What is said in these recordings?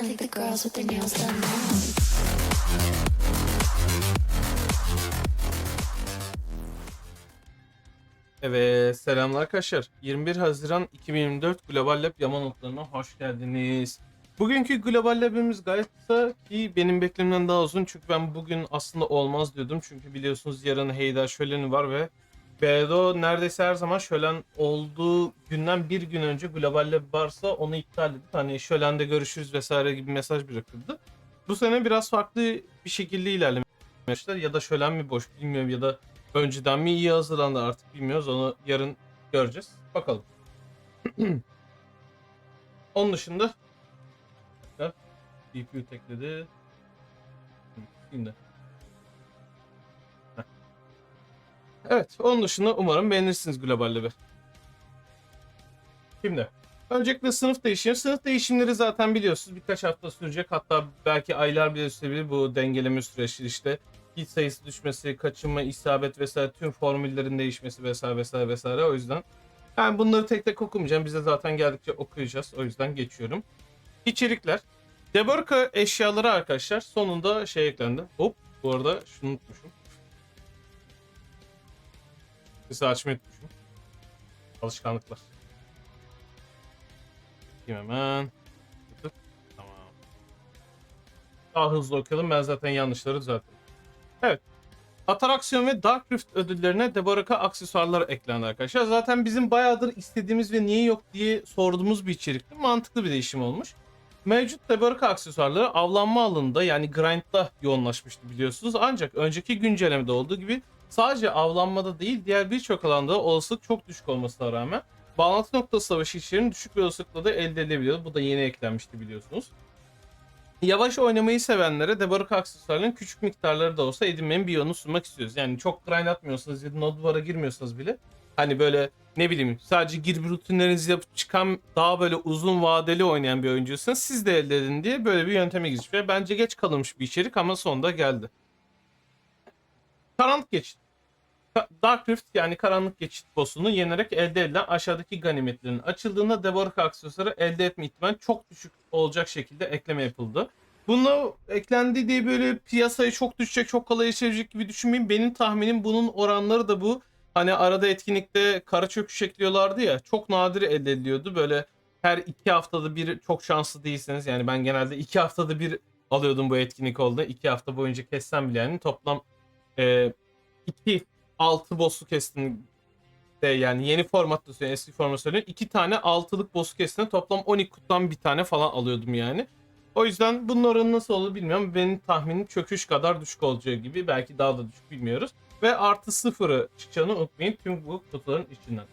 I the girls with their nails done now. Evet selamlar arkadaşlar. 21 Haziran 2024 Global Lab Yaman notlarına hoş geldiniz. Bugünkü Global Lab'imiz gayet kısa ki benim beklememden daha uzun çünkü ben bugün aslında olmaz diyordum. Çünkü biliyorsunuz yarın Heyda Şöleni var ve BDO neredeyse her zaman şölen olduğu günden bir gün önce Global Lab varsa onu iptal edip hani şölende görüşürüz vesaire gibi mesaj bırakıldı. Bu sene biraz farklı bir şekilde ilerlemişler ya da şölen mi boş bilmiyorum ya da önceden mi iyi hazırlandı artık bilmiyoruz. Onu yarın göreceğiz. Bakalım. Onun dışında CPU tekledi. Hı, Şimdi. Evet, onun dışında umarım beğenirsiniz Global Lab'i. Şimdi, öncelikle sınıf değişimi. Sınıf değişimleri zaten biliyorsunuz birkaç hafta sürecek. Hatta belki aylar bile sürebilir bu dengeleme süreçleri işte hit sayısı düşmesi, kaçınma, isabet vesaire tüm formüllerin değişmesi vesaire vesaire vesaire. O yüzden ben bunları tek tek okumayacağım. Bize zaten geldikçe okuyacağız. O yüzden geçiyorum. İçerikler. Debarka eşyaları arkadaşlar sonunda şey eklendi. Hop bu arada şunu unutmuşum. Sesi açmayı unutmuşum. Alışkanlıklar. Bakayım hemen. Tamam. Daha hızlı okuyalım. Ben zaten yanlışları düzeltirim. Evet. Ataraksiyon ve Dark Rift ödüllerine Debaraka aksesuarlar eklendi arkadaşlar. Zaten bizim bayağıdır istediğimiz ve niye yok diye sorduğumuz bir içerikti. Mantıklı bir değişim olmuş. Mevcut Debaraka aksesuarları avlanma alanında yani grind'da yoğunlaşmıştı biliyorsunuz. Ancak önceki güncellemede olduğu gibi sadece avlanmada değil diğer birçok alanda olasılık çok düşük olmasına rağmen bağlantı noktası savaşı işlerinin düşük bir olasılıkla da elde edilebiliyordu. Bu da yeni eklenmişti biliyorsunuz. Yavaş oynamayı sevenlere Debaruk aksesuarların küçük miktarları da olsa edinmenin bir yolunu sunmak istiyoruz. Yani çok grind atmıyorsanız ya da Nodvar'a girmiyorsanız bile hani böyle ne bileyim sadece gir rutinlerinizi yapıp çıkan daha böyle uzun vadeli oynayan bir oyuncuysanız siz de elde edin diye böyle bir yönteme girmiş. Bence geç kalınmış bir içerik ama sonunda geldi. Karanlık geçit. Dark Rift yani karanlık geçit boss'unu yenerek elde edilen aşağıdaki ganimetlerin açıldığında Deborah aksesuarı elde etme ihtimali çok düşük olacak şekilde ekleme yapıldı. Bunu eklendi diye böyle piyasayı çok düşecek, çok kolay yaşayacak gibi düşünmeyin. Benim tahminim bunun oranları da bu. Hani arada etkinlikte kara çöküş ekliyorlardı ya. Çok nadir elde ediliyordu. Böyle her iki haftada bir çok şanslı değilseniz. Yani ben genelde iki haftada bir alıyordum bu etkinlik oldu. İki hafta boyunca kessem bile yani toplam e, iki 6 boss'u kestim de yani yeni formatta söylüyorum eski formatta söylüyorum. 2 tane altılık boss'u kestiğinde toplam 12 kutudan bir tane falan alıyordum yani. O yüzden bunun oranı nasıl olur bilmiyorum. Benim tahminim çöküş kadar düşük olacağı gibi. Belki daha da düşük bilmiyoruz. Ve artı sıfırı çıkacağını unutmayın tüm bu kutuların içinden.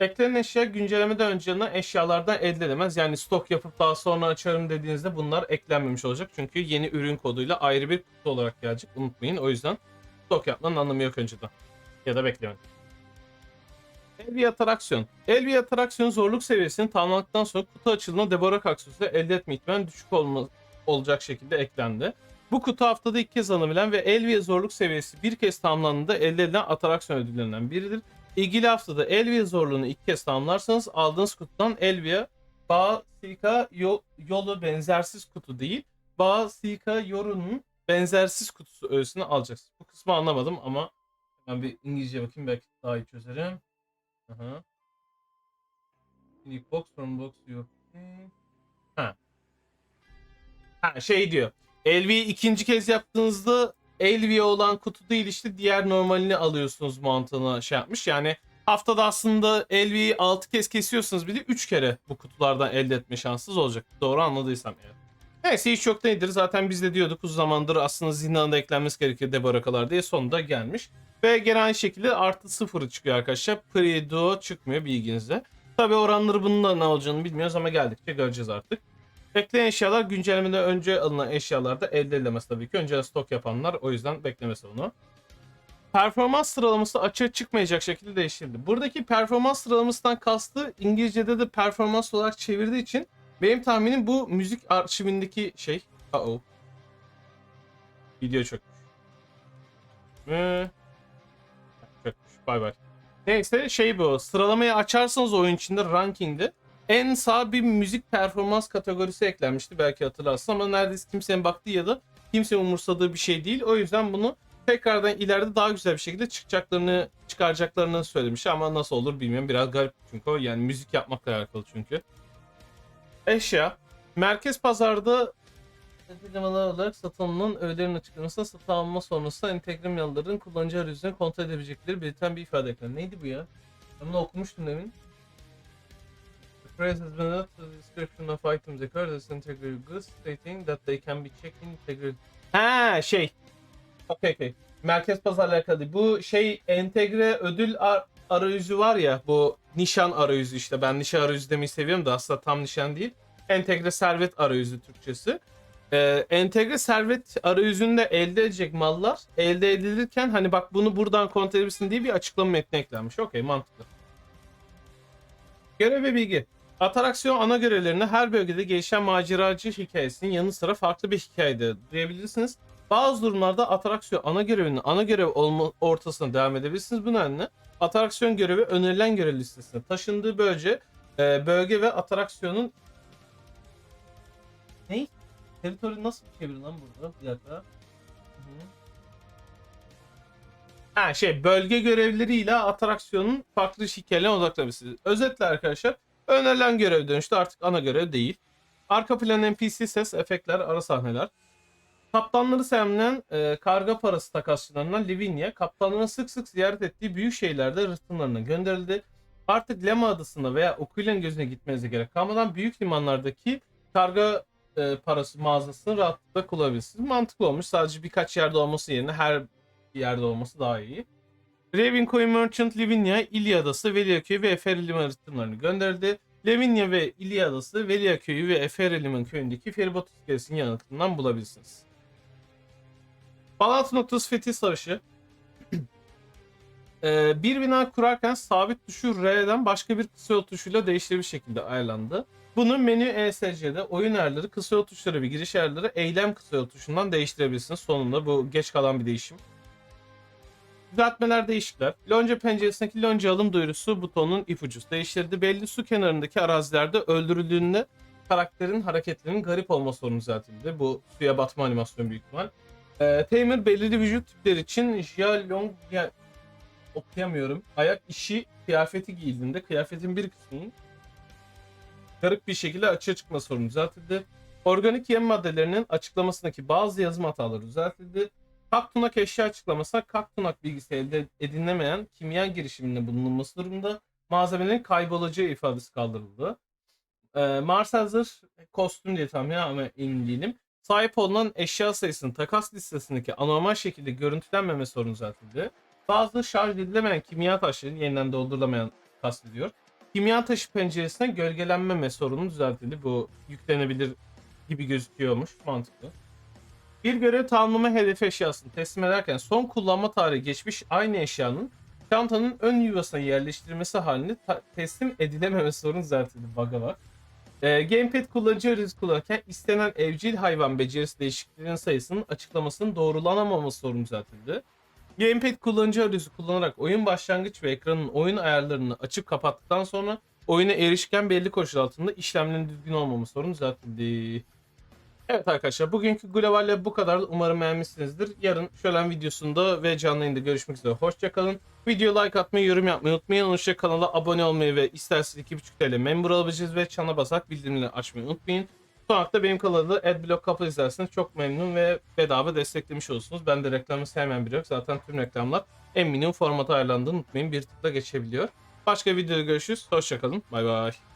Eklenen eşya güncellemeden önce yana eşyalardan elde edemez. Yani stok yapıp daha sonra açarım dediğinizde bunlar eklenmemiş olacak. Çünkü yeni ürün koduyla ayrı bir kutu olarak gelecek. Unutmayın. O yüzden stok yapmanın anlamı yok önceden. Ya da beklemeyin. Elvi Ataraksiyon. Elvi Ataraksiyon zorluk seviyesini tamamladıktan sonra kutu açıldığında Deborah aksesuarı elde etme ihtimali düşük olma, olacak şekilde eklendi. Bu kutu haftada iki kez alınabilen ve Elviye zorluk seviyesi bir kez tamamlandığında elde edilen atraksiyon ödüllerinden biridir. İlgili haftada Elviye zorluğunu iki kez tamamlarsanız aldığınız kutudan Elviye Bağ Sika Yo- Yolu benzersiz kutu değil. Bağ Sika Yoru'nun benzersiz kutusu öğesini alacaksınız. Kısmı anlamadım ama ben bir İngilizce bakayım belki daha iyi çözerim. Aha. Unique box from box yok. Ha. Ha şey diyor. Elvi'yi ikinci kez yaptığınızda Elvi'ye olan kutu değil işte diğer normalini alıyorsunuz mantığına şey yapmış. Yani haftada aslında Elvi'yi 6 kez kesiyorsunuz bir de 3 kere bu kutulardan elde etme şansınız olacak. Doğru anladıysam eğer. Neyse hiç yok değildir. Zaten biz de diyorduk uzun zamandır aslında zindanında eklenmesi gerekir debarakalar diye sonunda gelmiş. Ve gene aynı şekilde artı sıfırı çıkıyor arkadaşlar. Pre-Duo çıkmıyor bilginizde. Tabi oranları bunun da ne olacağını bilmiyoruz ama geldikçe göreceğiz artık. Bekleyen eşyalar güncellemeden önce alınan eşyalarda elde edilemez tabii ki. Önceden stok yapanlar o yüzden beklemesi onu. Performans sıralaması açığa çıkmayacak şekilde değiştirildi. Buradaki performans sıralamasından kastı İngilizce'de de performans olarak çevirdiği için benim tahminim bu müzik arşivindeki şey. Uh oh. Video çökmüş. Ee, çökmüş. Bay bay. Neyse şey bu. Sıralamayı açarsanız oyun içinde rankingde en sağ bir müzik performans kategorisi eklenmişti belki hatırlarsın ama neredeyse kimsenin baktığı ya da kimsenin umursadığı bir şey değil. O yüzden bunu tekrardan ileride daha güzel bir şekilde çıkacaklarını çıkaracaklarını söylemiş ama nasıl olur bilmiyorum. Biraz garip çünkü o yani müzik yapmakla alakalı çünkü. Eşya. Merkez pazarda uygulamalar olarak satın alınan öğelerin açıklamasına satın alma sonrasında entegre malların kullanıcı arayüzüne kontrol edebilecekleri belirten bir ifade ekler. Neydi bu ya? Ben bunu okumuştum demin. The phrase has been added to the description of items acquired as integrated goods stating that they can be checked in integrated. Ha şey. Okey okey. Merkez pazarla alakalı. Bu şey entegre ödül ar- arayüzü var ya bu nişan arayüzü işte ben nişan arayüzü demeyi seviyorum da aslında tam nişan değil. Entegre servet arayüzü Türkçesi. Ee, entegre servet arayüzünde elde edecek mallar elde edilirken hani bak bunu buradan kontrol edebilirsin diye bir açıklama metni eklenmiş. Okey mantıklı. Görev ve bilgi. Ataraksiyon ana görevlerini her bölgede gelişen maceracı hikayesinin yanı sıra farklı bir hikayede duyabilirsiniz. Bazı durumlarda atraksiyon ana görevinin ana görev olma ortasına devam edebilirsiniz. Bu nedenle atraksiyon görevi önerilen görev listesine taşındığı bölge, e, bölge ve atraksiyonun ne? Teritori nasıl çevir lan burada? Bir dakika. Ha şey bölge görevleriyle atraksiyonun farklı hikayelerine odaklanabilirsiniz. Özetle arkadaşlar önerilen görev dönüştü artık ana görev değil. Arka plan NPC ses, efektler, ara sahneler. Kaptanları sevmenen e, karga parası takasçılarından Livinia, kaptanların sık sık ziyaret ettiği büyük şehirlerde rıhtımlarına gönderildi. Artık Lema adasında veya Okulen gözüne gitmenize gerek kalmadan büyük limanlardaki karga e, parası mağazasını rahatlıkla kullanabilirsiniz. Mantıklı olmuş. Sadece birkaç yerde olması yerine her yerde olması daha iyi. Ravencoin Merchant Livinia, İlya Adası, Velia Köyü ve Eferi Liman rıhtımlarını gönderdi. Lavinia ve İlya Adası, Velia Köyü ve Eferi Liman köyündeki feribot iskelesinin yanıtından bulabilirsiniz. Bağlantı noktası Fethi Savaşı. Ee, bir bina kurarken sabit tuşu R'den başka bir kısa yol tuşuyla değiştirir şekilde ayarlandı. Bunu menü ESC'de oyun ayarları, kısa yol tuşları ve giriş ayarları eylem kısa yol tuşundan değiştirebilirsiniz. Sonunda bu geç kalan bir değişim. Düzeltmeler değişikler. Lonca penceresindeki lonca alım duyurusu butonunun ipucusu değiştirdi. Belli su kenarındaki arazilerde öldürüldüğünde karakterin hareketlerinin garip olma sorunu düzeltildi. Bu suya batma animasyonu büyük ihtimal. Ee, Tamer belirli vücut tipleri için Jalong ya, okuyamıyorum. Ayak işi kıyafeti giyildiğinde kıyafetin bir kısmının garip bir şekilde açığa çıkma sorunu düzeltildi. Organik yem maddelerinin açıklamasındaki bazı yazım hataları düzeltildi. Kaktunak eşya açıklamasına kaktunak bilgisi elde edilemeyen kimya girişiminde bulunulması durumunda malzemelerin kaybolacağı ifadesi kaldırıldı. Ee, Mars hazır kostüm diye tahmin ama emin değilim. Sahip olunan eşya sayısının takas listesindeki anormal şekilde görüntülenmeme sorunu düzeltildi. Bazı şarj edilemeyen kimya taşları yeniden doldurulamayan kastediyor. Kimya taşı penceresine gölgelenmeme sorunu düzeltildi. Bu yüklenebilir gibi gözüküyormuş. Mantıklı. Bir görev tamamlama hedefi eşyasını teslim ederken son kullanma tarihi geçmiş aynı eşyanın çantanın ön yuvasına yerleştirilmesi halinde teslim edilememesi sorunu düzeltildi. Bug'a var. Ee, Gamepad kullanıcı arayüzü kullanırken istenen evcil hayvan becerisi değişikliklerinin sayısının açıklamasının doğrulanamaması sorunu düzeltildi. Gamepad kullanıcı arayüzü kullanarak oyun başlangıç ve ekranın oyun ayarlarını açıp kapattıktan sonra oyuna erişken belli koşul altında işlemlerin düzgün olmaması sorunu düzeltildi. Evet arkadaşlar bugünkü Global'le bu kadar. Umarım beğenmişsinizdir. Yarın şölen videosunda ve canlı yayında görüşmek üzere. Hoşçakalın. Video like atmayı, yorum yapmayı unutmayın. Onun kanala abone olmayı ve isterseniz 2.5 TL memur alabileceğiz ve çana basarak bildirimleri açmayı unutmayın. Son olarak benim kanalda Adblock kapı izlerseniz çok memnun ve bedava desteklemiş olursunuz. Ben de reklamı sevmeyen biri yok. Zaten tüm reklamlar en minimum formata ayarlandığını unutmayın. Bir tıkla geçebiliyor. Başka videoda görüşürüz. Hoşçakalın. Bay bay.